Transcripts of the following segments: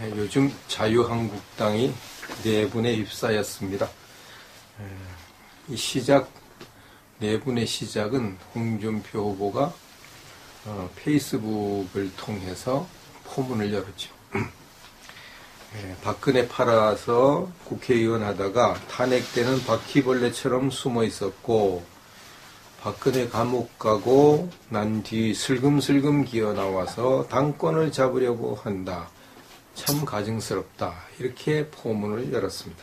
예, 요즘 자유한국당이 내분에 입사였습니다. 예, 이 시작, 내분의 시작은 홍준표 후보가 어, 페이스북을 통해서 포문을 열었죠. 예, 박근혜 팔아서 국회의원 하다가 탄핵되는 바퀴벌레처럼 숨어 있었고, 박근혜 감옥 가고 난 뒤 슬금슬금 기어 나와서 당권을 잡으려고 한다. 참 가증스럽다. 이렇게 포문을 열었습니다.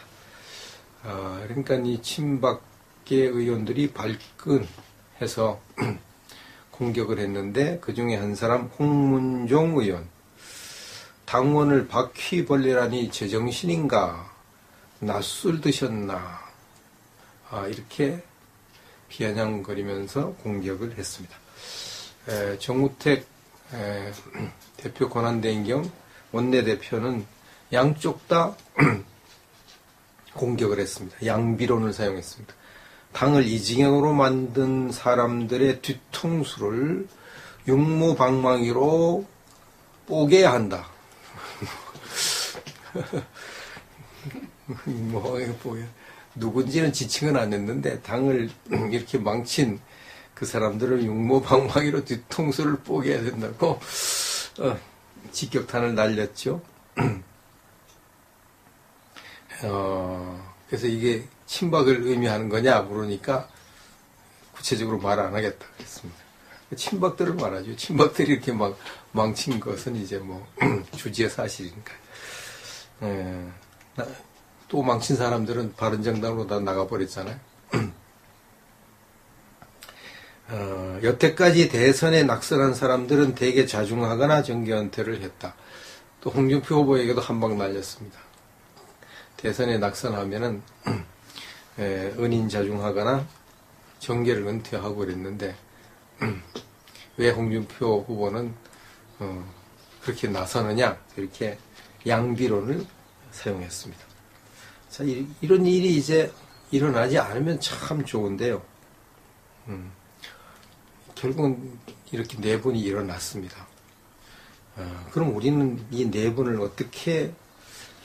아, 그러니까 이 친박계 의원들이 발끈해서 공격을 했는데 그 중에 한 사람 홍문종 의원 당원을 바퀴벌레라니 제정신인가 낯술 드셨나 아, 이렇게 비아냥거리면서 공격을 했습니다. 에, 정우택 에, 대표 권한대행경 원내대표는 양쪽 다 공격을 했습니다. 양비론을 사용했습니다. 당을 이징역으로 만든 사람들의 뒤통수를 육모방망이로 뽀개 한다. 뭐, 뭐, 누군지는 지칭은 안 했는데, 당을 이렇게 망친 그 사람들을 육모방망이로 뒤통수를 뽀개 해야 된다고, 어, 직격탄을 날렸죠. 어, 그래서 이게 친박을 의미하는 거냐 물으니까 구체적으로 말 안 하겠다 그랬습니다. 친박들을 말하죠. 친박들이 이렇게 막 망친 것은 이제 뭐 주지의 사실이니까. 예, 또 망친 사람들은 바른정당으로 다 나가버렸잖아요. 어, 여태까지 대선에 낙선한 사람들은 대개 자중하거나 정계 은퇴를 했다. 또 홍준표 후보에게도 한 방 날렸습니다. 대선에 낙선하면은 에, 은인 자중하거나 정계를 은퇴하고 그랬는데 왜 홍준표 후보는 어, 그렇게 나서느냐 이렇게 양비론을 사용했습니다. 자 이, 런 일이 이제 일어나지 않으면 참 좋은데요. 음, 결국은 이렇게 내분이 일어났습니다. 어, 그럼 우리는 이 내분을 어떻게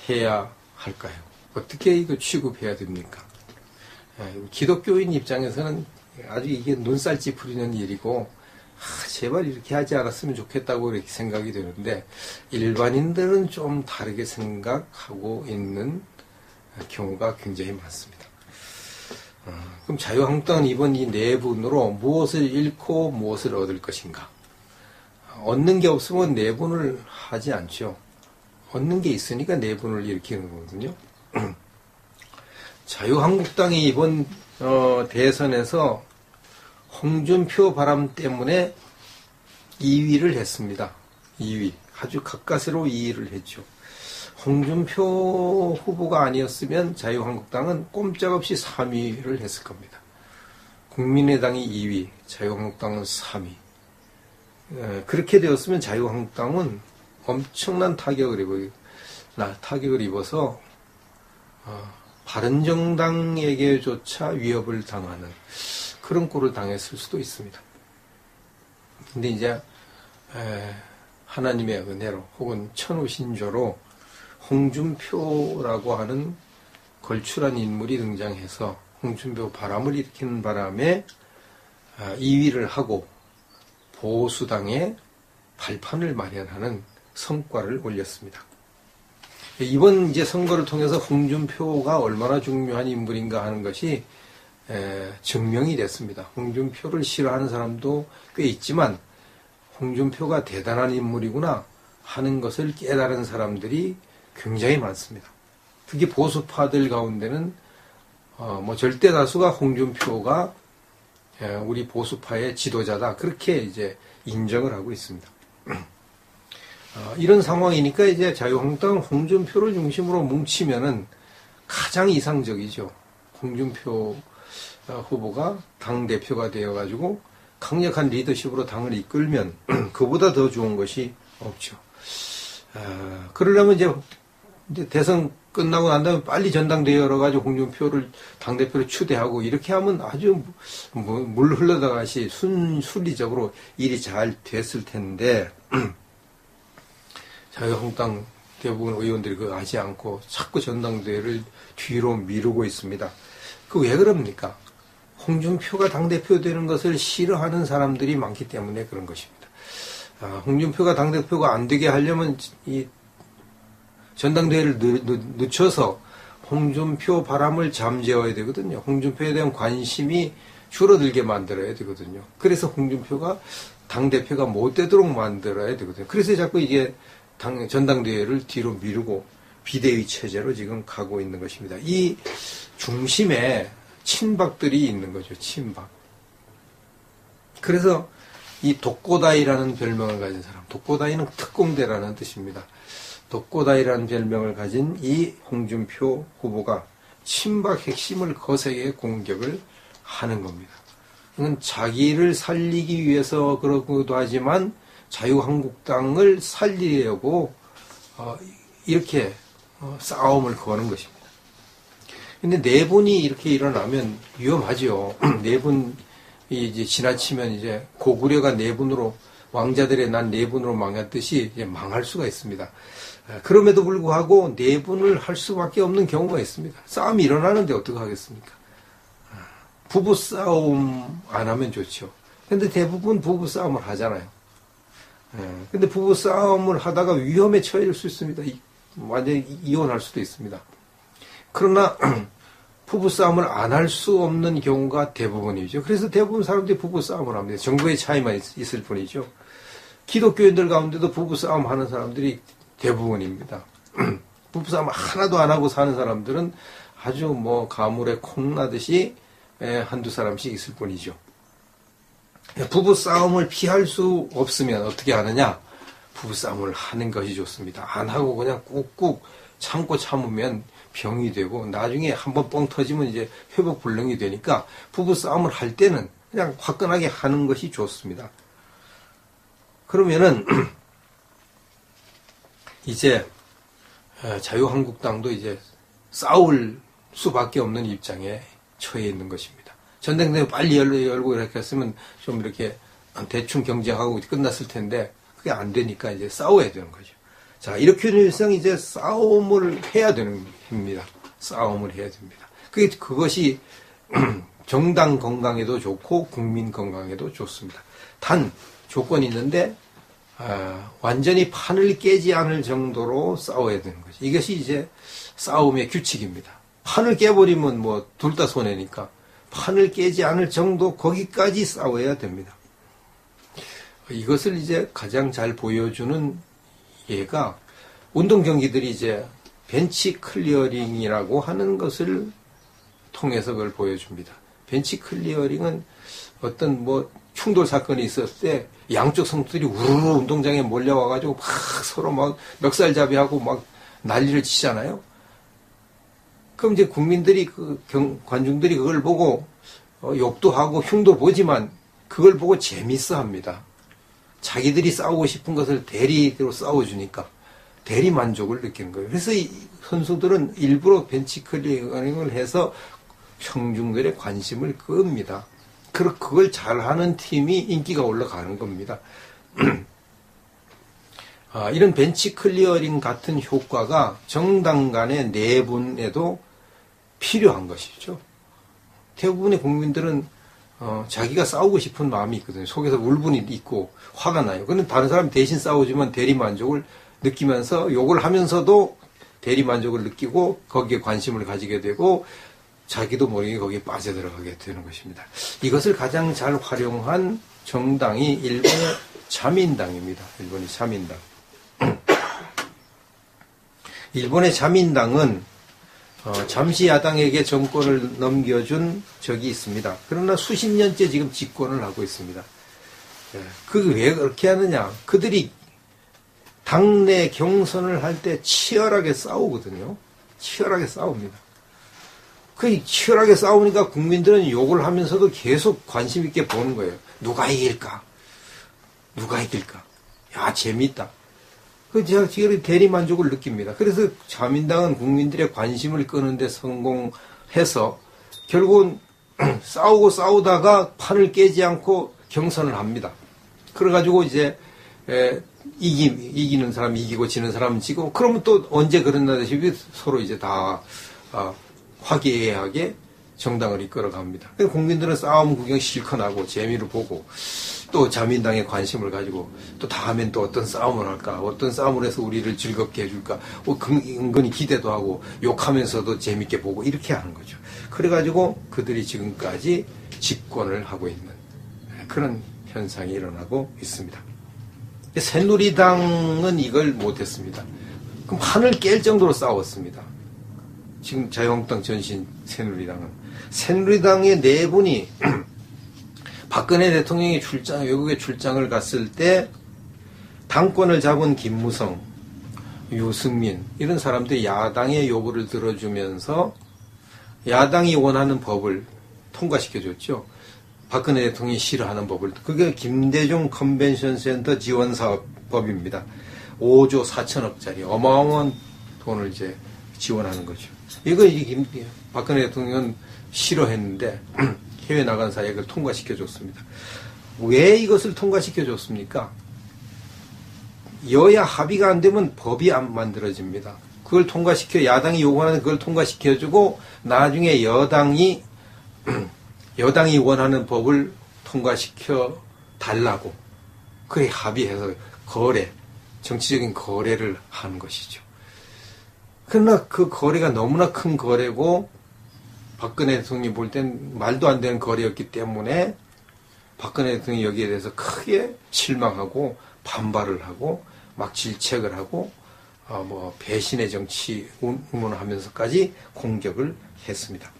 해야 할까요? 어떻게 이거 취급해야 됩니까? 예, 기독교인 입장에서는 아주 이게 눈살 찌푸리는 일이고 아, 제발 이렇게 하지 않았으면 좋겠다고 이렇게 생각이 되는데 일반인들은 좀 다르게 생각하고 있는 경우가 굉장히 많습니다. 어, 그럼 자유한국당은 이번 이 내분으로 무엇을 잃고 무엇을 얻을 것인가? 얻는 게 없으면 내분을 하지 않죠. 얻는 게 있으니까 내분을 일으키는 거거든요. 자유한국당이 이번 어, 대선에서 홍준표 바람 때문에 2위를 했습니다. 2위. 아주 가까스로 2위를 했죠. 홍준표 후보가 아니었으면 자유한국당은 꼼짝없이 3위를 했을 겁니다. 국민의당이 2위, 자유한국당은 3위. 그렇게 되었으면 자유한국당은 엄청난 타격을 입어요. 타격을 입어서 어, 바른정당에게조차 위협을 당하는 그런 꼴을 당했을 수도 있습니다. 근데 이제 하나님의 은혜로 혹은 천우신조로 홍준표라고 하는 걸출한 인물이 등장해서 홍준표 바람을 일으키는 바람에 2위를 아, 하고 보수당의 발판을 마련하는 성과를 올렸습니다. 이번 이제 선거를 통해서 홍준표가 얼마나 중요한 인물인가 하는 것이 증명이 됐습니다. 홍준표를 싫어하는 사람도 꽤 있지만 홍준표가 대단한 인물이구나 하는 것을 깨달은 사람들이 굉장히 많습니다. 특히 보수파들 가운데는 어, 뭐 절대 다수가 홍준표가 우리 보수파의 지도자다 그렇게 이제 인정을 하고 있습니다. 어, 이런 상황이니까 이제 자유한국당 홍준표를 중심으로 뭉치면은 가장 이상적이죠. 홍준표 어, 후보가 당 대표가 되어가지고 강력한 리더십으로 당을 이끌면 그보다 더 좋은 것이 없죠. 어, 그러려면 이제 이제 대선 끝나고 난 다음에 빨리 전당대회 열어가지고 홍준표를 당대표로 추대하고 이렇게 하면 아주 뭐, 물 흘러다가시 순, 순리적으로 일이 잘 됐을 텐데, 자유한국당 대부분 의원들이 그거 하지 않고 자꾸 전당대회를 뒤로 미루고 있습니다. 그 왜 그럽니까? 홍준표가 당대표 되는 것을 싫어하는 사람들이 많기 때문에 그런 것입니다. 아, 홍준표가 당대표가 안 되게 하려면 이 전당대회를 늦, 춰서 홍준표 바람을 잠재워야 되거든요. 홍준표에 대한 관심이 줄어들게 만들어야 되거든요. 그래서 홍준표가 당대표가 못 되도록 만들어야 되거든요. 그래서 자꾸 이게 당, 전당대회를 뒤로 미루고 비대위 체제로 지금 가고 있는 것입니다. 이 중심에 친박들이 있는 거죠. 친박. 그래서 이 독고다이라는 별명을 가진 사람, 독고다이는 특공대라는 뜻입니다. 독고다이라는 별명을 가진 이 홍준표 후보가 친박 핵심을 거세게 공격을 하는 겁니다. 이건 자기를 살리기 위해서 그러기도 하지만 자유한국당을 살리려고 어, 이렇게 어, 싸움을 거는 것입니다. 근데 내분이 이렇게 일어나면 위험하죠. 내분이 이제 지나치면 이제 고구려가 내분으로 왕자들의 난 내분으로 망했듯이 이제 망할 수가 있습니다. 그럼에도 불구하고 내분을 할 수밖에 없는 경우가 있습니다. 싸움이 일어나는데 어떻게 하겠습니까? 부부 싸움 안 하면 좋죠. 근데 대부분 부부 싸움을 하잖아요. 근데 부부 싸움을 하다가 위험에 처해질 수 있습니다. 완전히 이혼할 수도 있습니다. 그러나 부부 싸움을 안 할 수 없는 경우가 대부분이죠. 그래서 대부분 사람들이 부부 싸움을 합니다. 정부의 차이만 있, 을 뿐이죠. 기독교인들 가운데도 부부 싸움 하는 사람들이 대부분입니다. 부부 싸움 하나도 안 하고 사는 사람들은 아주 뭐 가물에 콩나듯이 한두 사람씩 있을 뿐이죠. 부부 싸움을 피할 수 없으면 어떻게 하느냐? 부부 싸움을 하는 것이 좋습니다. 안 하고 그냥 꾹꾹 참고 참으면 병이 되고 나중에 한번 뻥 터지면 이제 회복 불능이 되니까 부부 싸움을 할 때는 그냥 화끈하게 하는 것이 좋습니다. 그러면은 이제 자유한국당도 이제 싸울 수밖에 없는 입장에 처해 있는 것입니다. 전당대회 빨리 열고 이렇게 했으면 좀 이렇게 대충 경쟁하고 끝났을 텐데 그게 안 되니까 이제 싸워야 되는 거죠. 자, 이렇게 되면 이제 싸움을 해야 되는 겁니다. 싸움을 해야 됩니다. 그게, 그것이 정당 건강에도 좋고 국민 건강에도 좋습니다. 단, 조건이 있는데, 아, 완전히 판을 깨지 않을 정도로 싸워야 되는 거죠. 이것이 이제 싸움의 규칙입니다. 판을 깨버리면 뭐 둘 다 손해니까 판을 깨지 않을 정도 거기까지 싸워야 됩니다. 이것을 이제 가장 잘 보여주는 예가 운동 경기들이 이제 벤치 클리어링이라고 하는 것을 통해서 그걸 보여줍니다. 벤치 클리어링은 어떤 뭐 충돌 사건이 있었을 때 양쪽 선수들이 우르르 운동장에 몰려와가지고 막 서로 막 멱살잡이하고 막 난리를 치잖아요. 그럼 이제 국민들이 그 경, 관중들이 그걸 보고 어, 욕도 하고 흉도 보지만 그걸 보고 재밌어 합니다. 자기들이 싸우고 싶은 것을 대리로 싸워주니까 대리 만족을 느끼는 거예요. 그래서 이 선수들은 일부러 벤치 클리닝을 해서 청중들의 관심을 끕니다. 그걸 잘하는 팀이 인기가 올라가는 겁니다. 아, 이런 벤치 클리어링 같은 효과가 정당 간의 내분에도 필요한 것이죠. 대부분의 국민들은 어, 자기가 싸우고 싶은 마음이 있거든요. 속에서 울분이 있고 화가 나요. 근데 다른 사람 대신 싸우지만 대리 만족을 느끼면서 욕을 하면서도 대리 만족을 느끼고 거기에 관심을 가지게 되고 자기도 모르게 거기에 빠져들어가게 되는 것입니다. 이것을 가장 잘 활용한 정당이 일본의 자민당입니다. 일본의 자민당. 일본의 자민당은 어, 잠시 야당에게 정권을 넘겨준 적이 있습니다. 그러나 수십 년째 지금 집권을 하고 있습니다. 예, 그왜 그렇게 하느냐? 그들이 당내 경선을 할 때 치열하게 싸우거든요. 치열하게 싸웁니다. 그 치열하게 싸우니까 국민들은 욕을 하면서도 계속 관심 있게 보는 거예요. 누가 이길까? 누가 이길까? 야 재밌다. 그 제가 지금 대리 만족을 느낍니다. 그래서 자민당은 국민들의 관심을 끄는데 성공해서 결국은 싸우고 싸우다가 판을 깨지 않고 경선을 합니다. 그래가지고 이제 이기, 이기는 사람 이기고 지는 사람은 지고 그러면 또 언제 그런다듯이 서로 이제 다 아, 화기애애하게 정당을 이끌어 갑니다. 국민들은 싸움 구경 실컷 하고 재미를 보고 또 자민당에 관심을 가지고 또 다음엔 또 어떤 싸움을 할까 어떤 싸움을 해서 우리를 즐겁게 해줄까 뭐 은근히 기대도 하고 욕하면서도 재밌게 보고 이렇게 하는 거죠. 그래가지고 그들이 지금까지 집권을 하고 있는 그런 현상이 일어나고 있습니다. 새누리당은 이걸 못했습니다. 그럼 판을 깰 정도로 싸웠습니다. 지금 자유한국당 전신 새누리당은 새누리당의 네 분이 박근혜 대통령이 출장 외국에 출장을 갔을 때 당권을 잡은 김무성, 유승민 이런 사람들이 야당의 요구를 들어주면서 야당이 원하는 법을 통과시켜줬죠. 박근혜 대통령이 싫어하는 법을 그게 김대중 컨벤션 센터 지원 사업법입니다. 5조 4천억짜리 어마어마한 돈을 이제 지원하는 거죠. 이거 이 김, 박근혜 대통령은 싫어했는데 해외 나간 사이에 그걸 통과시켜 줬습니다. 왜 이것을 통과시켜 줬습니까? 여야 합의가 안 되면 법이 안 만들어집니다. 그걸 통과시켜 야당이 요구하는 그걸 통과시켜 주고 나중에 여당이 여당이 원하는 법을 통과시켜 달라고 그래 합의해서 거래 정치적인 거래를 하는 것이죠. 그러나 그 거래가 너무나 큰 거래고 박근혜 대통령이 볼 땐 말도 안 되는 거래였기 때문에 박근혜 대통령이 여기에 대해서 크게 실망하고 반발을 하고 막 질책을 하고 어, 뭐 배신의 정치 운운하면서까지 공격을 했습니다.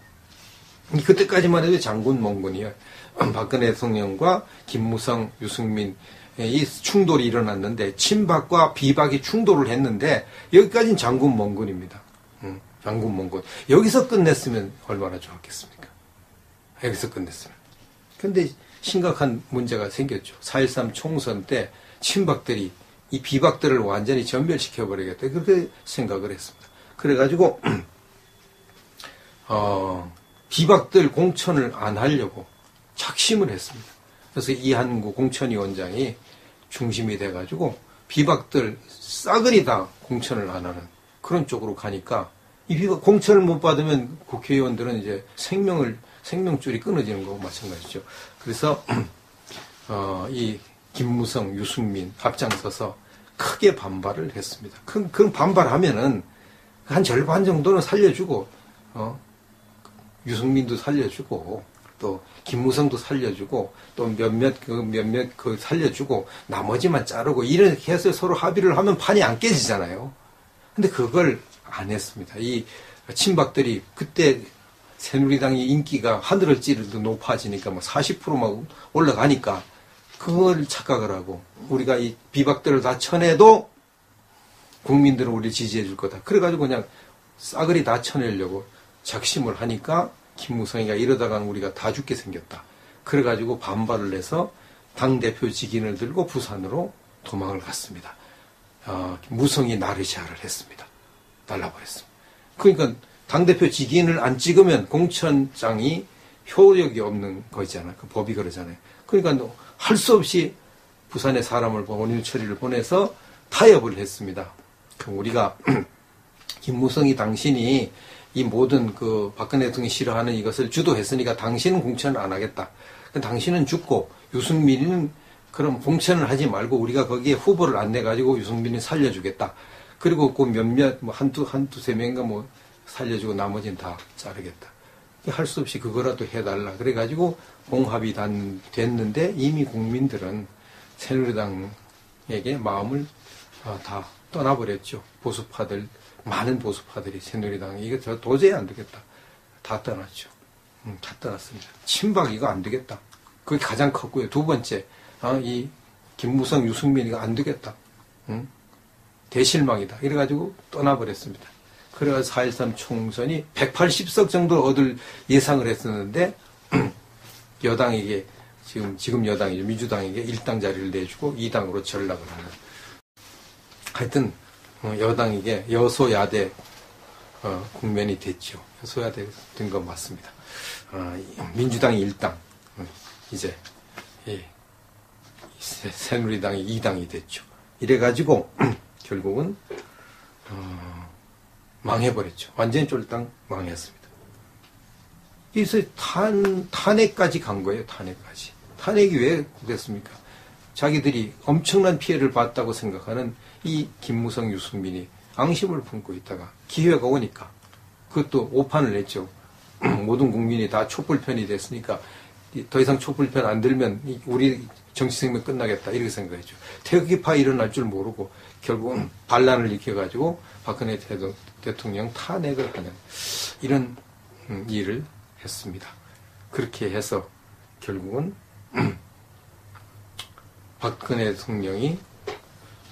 그때까지만 해도 장군 몽군이요. 박근혜 대통령과 김무성, 유승민 이 충돌이 일어났는데 친박과 비박이 충돌을 했는데 여기까지는 장군 몽군입니다. 장군 몽군 여기서 끝냈으면 얼마나 좋았겠습니까? 여기서 끝냈으면. 근데 심각한 문제가 생겼죠. 4.13 총선 때 친박들이 이 비박들을 완전히 전멸시켜 버리겠다 그렇게 생각을 했습니다. 그래가지고 어, 비박들 공천을 안 하려고 작심을 했습니다. 그래서 이한구 공천위원장이 중심이 돼가지고 비박들 싸그리 다 공천을 안 하는 그런 쪽으로 가니까 이 비박 공천을 못 받으면 국회의원들은 이제 생명을 생명줄이 끊어지는 거고 마찬가지죠. 그래서 어, 이 김무성, 유승민 앞장서서 크게 반발을 했습니다. 그, 그 반발하면은 한 절반 정도는 살려주고 어, 유승민도 살려주고 또 김무성도 살려주고 또 몇몇 그 몇몇 그 살려주고 나머지만 자르고 이렇게 해서 서로 합의를 하면 판이 안 깨지잖아요. 근데 그걸 안 했습니다. 이 친박들이 그때 새누리당의 인기가 하늘을 찌르듯 높아지니까 뭐 40%막 올라가니까 그걸 착각을 하고 우리가 이 비박들을 다 쳐내도 국민들은 우리를 지지해 줄 거다. 그래가지고 그냥 싸그리 다 쳐내려고 작심을 하니까 김무성이가 이러다가는 우리가 다 죽게 생겼다. 그래가지고 반발을 해서 당대표 직인을 들고 부산으로 도망을 갔습니다. 어, 무성이 나르샤를 했습니다. 날라버렸습니다. 그러니까 당대표 직인을 안 찍으면 공천장이 효력이 없는 거잖아요. 그 법이 그러잖아요. 그러니까 할 수 없이 부산에 사람을 원유 처리를 보내서 타협을 했습니다. 우리가 김무성이 당신이 이 모든 그 박근혜 대통령이 싫어하는 이것을 주도했으니까 당신은 공천을 안 하겠다. 당신은 죽고 유승민은 그럼 공천을 하지 말고 우리가 거기에 후보를 안 내가지고 유승민이 살려주겠다. 그리고 그 몇몇 뭐 한두 한두 세 명인가 뭐 살려주고 나머지는 다 자르겠다. 할 수 없이 그거라도 해달라. 그래가지고 공합이 단 됐는데 이미 국민들은 새누리당에게 마음을 어, 다 떠나버렸죠. 보수파들 많은 보수파들이 새누리당 이거 저 도저히 안 되겠다. 다 떠났죠. 음, 다 떠났습니다. 친박 이거 안 되겠다. 그게 가장 컸고요. 두 번째, 어, 이 김무성, 유승민 이거 안 되겠다. 음? 대실망이다. 이래가지고 떠나버렸습니다. 그래서 4.13 총선이 180석 정도 얻을 예상을 했었는데 여당에게 지금 지금 여당이죠 민주당에게 1당 자리를 내주고 2당으로 전락을 하는 하여튼 어, 여당에게 여소야대 어, 국면이 됐죠. 여소야대 된 건 맞습니다. 어, 민주당이 1당, 이제 새누리당이 2당이 됐죠. 이래가지고 결국은 어, 망해버렸죠. 완전히 쫄딱 망했습니다. 그래서 탄, 탄핵까지 간 거예요. 탄핵까지. 탄핵이 왜 됐습니까? 자기들이 엄청난 피해를 봤다고 생각하는 이 김무성, 유승민이 앙심을 품고 있다가 기회가 오니까 그것도 오판을 냈죠. 모든 국민이 다 촛불편이 됐으니까 더 이상 촛불편 안 들면 우리 정치 생명 끝나겠다 이렇게 생각했죠. 태극기파 일어날 줄 모르고 결국은 반란을 일으켜가지고 박근혜 대통령 탄핵을 하는 이런 음, 일을 했습니다. 그렇게 해서 결국은 박근혜 대통령이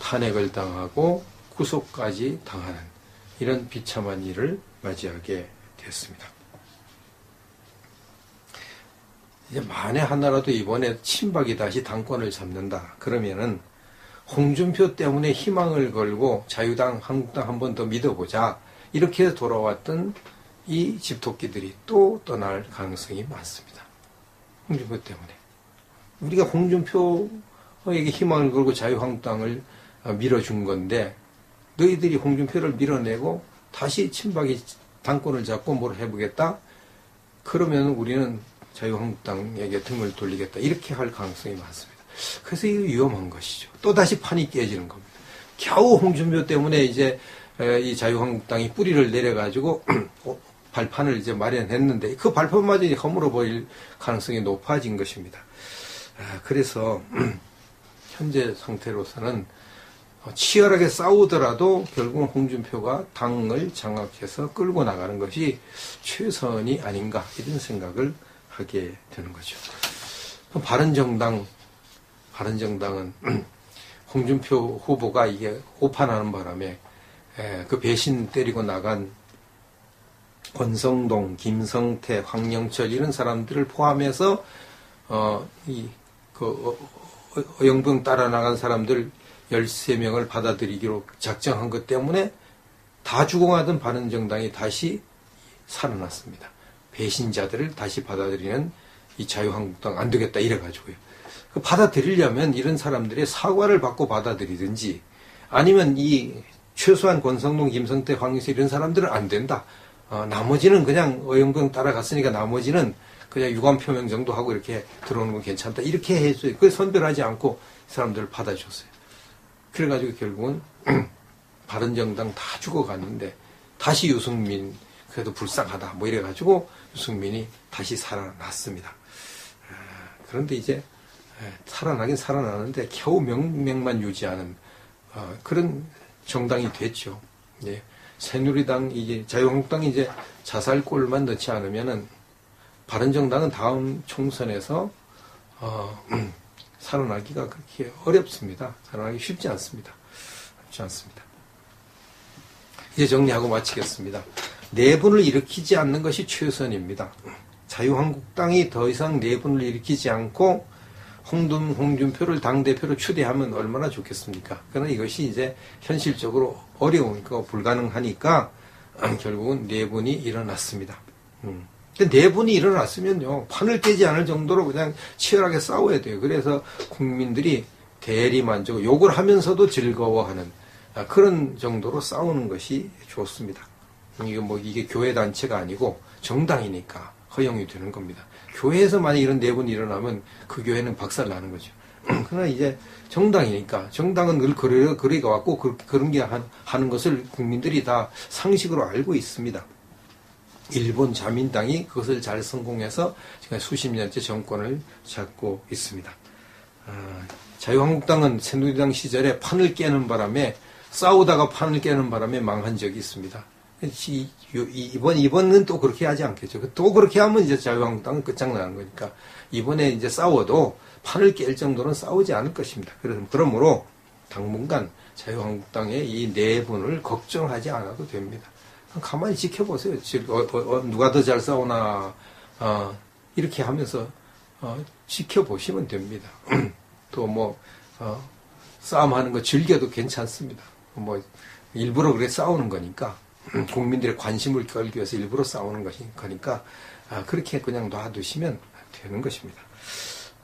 탄핵을 당하고 구속까지 당하는 이런 비참한 일을 맞이하게 됐습니다. 이제 만에 하나라도 이번에 친박이 다시 당권을 잡는다. 그러면은 홍준표 때문에 희망을 걸고 자유당, 한국당 한 번 더 믿어보자. 이렇게 돌아왔던 이 집토끼들이 또 떠날 가능성이 많습니다. 홍준표 때문에. 우리가 홍준표 에게 희망을 걸고 자유한국당을 밀어준 건데 너희들이 홍준표를 밀어내고 다시 친박이 당권을 잡고 뭘 해보겠다? 그러면 우리는 자유한국당에게 등을 돌리겠다. 이렇게 할 가능성이 많습니다. 그래서 이거 위험한 것이죠. 또다시 판이 깨지는 겁니다. 겨우 홍준표 때문에 이제 이 자유한국당이 뿌리를 내려가지고 어, 발판을 이제 마련했는데 그 발판마저 허물어 보일 가능성이 높아진 것입니다. 아, 그래서 현재 상태로서는 치열하게 싸우더라도 결국은 홍준표가 당을 장악해서 끌고 나가는 것이 최선이 아닌가 이런 생각을 하게 되는 거죠. 바른정당, 바른정당은 홍준표 후보가 이게 오판하는 바람에 그 배신 때리고 나간 권성동, 김성태, 황영철 이런 사람들을 포함해서 어 이그 어영병 따라 나간 사람들 13명을 받아들이기로 작정한 것 때문에 다 죽어가던 바른정당이 다시 살아났습니다. 배신자들을 다시 받아들이는 이 자유한국당 안 되겠다 이래가지고요. 그 받아들이려면 이런 사람들의 사과를 받고 받아들이든지 아니면 이 최소한 권성동, 김성태, 황희수 이런 사람들은 안 된다. 어, 나머지는 그냥 어영병 따라갔으니까 나머지는 그냥 유감 표명 정도 하고 이렇게 들어오는 건 괜찮다. 이렇게 해줘요. 그 선별하지 않고 사람들을 받아줬어요. 그래가지고 결국은 바른정당 다 죽어갔는데 다시 유승민 그래도 불쌍하다 뭐 이래가지고 유승민이 다시 살아났습니다. 아, 그런데 이제 살아나긴 살아나는데 겨우 명맥만 유지하는 어, 그런 정당이 됐죠. 예. 새누리당 이제 자유한국당이 이제 자살골만 넣지 않으면은 바른정당은 다음 총선에서 어, 살아나기가 그렇게 어렵습니다. 살아나기 쉽지 않습니다. 쉽지 않습니다. 이제 정리하고 마치겠습니다. 내분을 일으키지 않는 것이 최선입니다. 자유한국당이 더 이상 내분을 일으키지 않고 홍준, 홍준표를 당대표로 추대하면 얼마나 좋겠습니까? 그러나 이것이 이제 현실적으로 어려우니까 불가능하니까 결국은 내분이 일어났습니다. 음. 내분이 일어났으면요, 판을 깨지 않을 정도로 그냥 치열하게 싸워야 돼요. 그래서 국민들이 대리만족, 욕을 하면서도 즐거워하는 그런 정도로 싸우는 것이 좋습니다. 이게 뭐 이게 교회 단체가 아니고 정당이니까 허용이 되는 겁니다. 교회에서 만약 이런 내분이 일어나면 그 교회는 박살 나는 거죠. 그러나 이제 정당이니까 정당은 늘 그래 그래가 왔고 그, 그런 게 하는 것을 국민들이 다 상식으로 알고 있습니다. 일본 자민당이 그것을 잘 성공해서 지금 수십 년째 정권을 잡고 있습니다. 아, 자유한국당은 새누리당 시절에 판을 깨는 바람에 싸우다가 판을 깨는 바람에 망한 적이 있습니다. 이번, 이번은 또 그렇게 하지 않겠죠. 또 그렇게 하면 이제 자유한국당은 끝장나는 거니까. 이번에 이제 싸워도 판을 깰 정도는 싸우지 않을 것입니다. 그러므로 당분간 자유한국당의 이 내분을 걱정하지 않아도 됩니다. 가만히 지켜보세요. 어, 어, 어, 누가 더 잘 싸우나, 어, 이렇게 하면서, 어, 지켜보시면 됩니다. 또 뭐, 어, 싸움하는 거 즐겨도 괜찮습니다. 뭐, 일부러 그래 싸우는 거니까. 국민들의 관심을 끌기 위해서 일부러 싸우는 것이니까 아, 그렇게 그냥 놔두시면 되는 것입니다.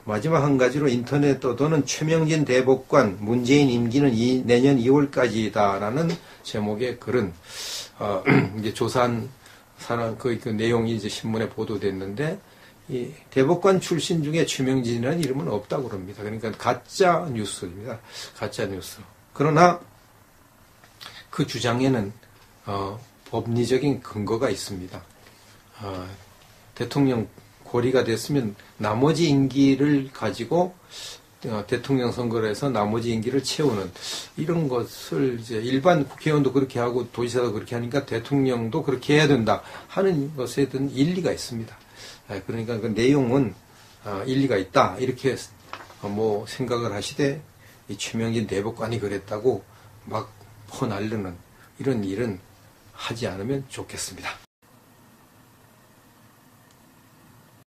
마지막 한 가지로 인터넷 떠도는 최명진 대법관 문재인 임기는 이, 내년 2월까지다라는 제목의 글은 어, 이제 조사한 사람 그, 그 내용이 이제 신문에 보도됐는데 이 대법관 출신 중에 최명진이라는 이름은 없다고 그럽니다. 그러니까 가짜 뉴스입니다. 가짜 뉴스. 그러나 그 주장에는 어, 법리적인 근거가 있습니다. 어, 대통령 고리가 됐으면 나머지 임기를 가지고 어, 대통령 선거를 해서 나머지 임기를 채우는 이런 것을 이제 일반 국회의원도 그렇게 하고 도지사도 그렇게 하니까 대통령도 그렇게 해야 된다 하는 것에 든 일리가 있습니다. 예, 그러니까 그 내용은 어, 일리가 있다 이렇게 뭐 생각을 하시되 이 최명진 대법관이 그랬다고 막 퍼날르는 이런 일은 하지 않으면 좋겠습니다.